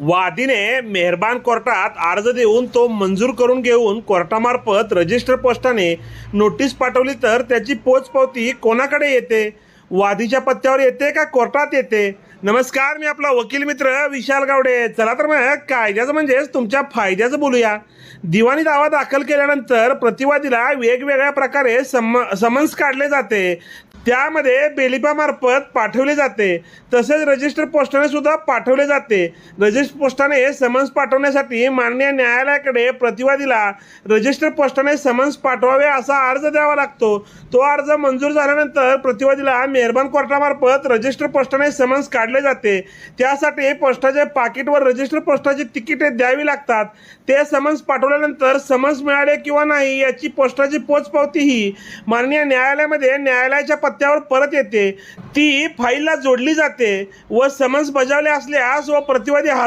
वादीने मेहरबान कोर्टात अर्ज देऊन तो मंजूर करून घेऊन कोर्टामार्फत रजिस्टर पोस्टाने नोटीस पाठवली तर त्याची पोचपावती कोणाकडे येते? वादीच्या पत्त्यावर येते का कोर्टात येते? नमस्कार मी आपला वकील मित्र विशाल गावडे. चला तर मग कायद्याचं म्हणजेच तुमच्या फायद्याचं बोलूया. दिवाणी दावा दाखल केल्यानंतर प्रतिवादीला वेगवेगळ्या प्रकारे सम समन्स काढले जाते. त्यामध्ये बेलिपामार्फत पाठवले जाते. तसेच रजिस्टर पोस्टाने सुद्धा पाठवले जाते. रजिस्टर पोस्टाने समन्स पाठवण्यासाठी माननीय न्यायालयाकडे प्रतिवादीला रजिस्टर पोस्टाने समन्स पाठवावे असा अर्ज द्यावा लागतो. तो अर्ज मंजूर झाल्यानंतर प्रतिवादीला मेहरबान कोर्टामार्फत रजिस्टर पोस्टाने समन्स काढले जाते. त्यासाठी पोस्टाच्या पाकिटवर रजिस्टर पोस्टाची तिकिटे द्यावी लागतात. ते समन्स पाठवल्यानंतर समन्स मिळाले किंवा नाही याची पोस्टाची पोचपावती ही माननीय न्यायालयामध्ये न्यायालयाच्या पत्त्यावर परत येते. ती फाईलला जोडली जाते व समन्स बजावले असल्यास व प्रतिवादी हजर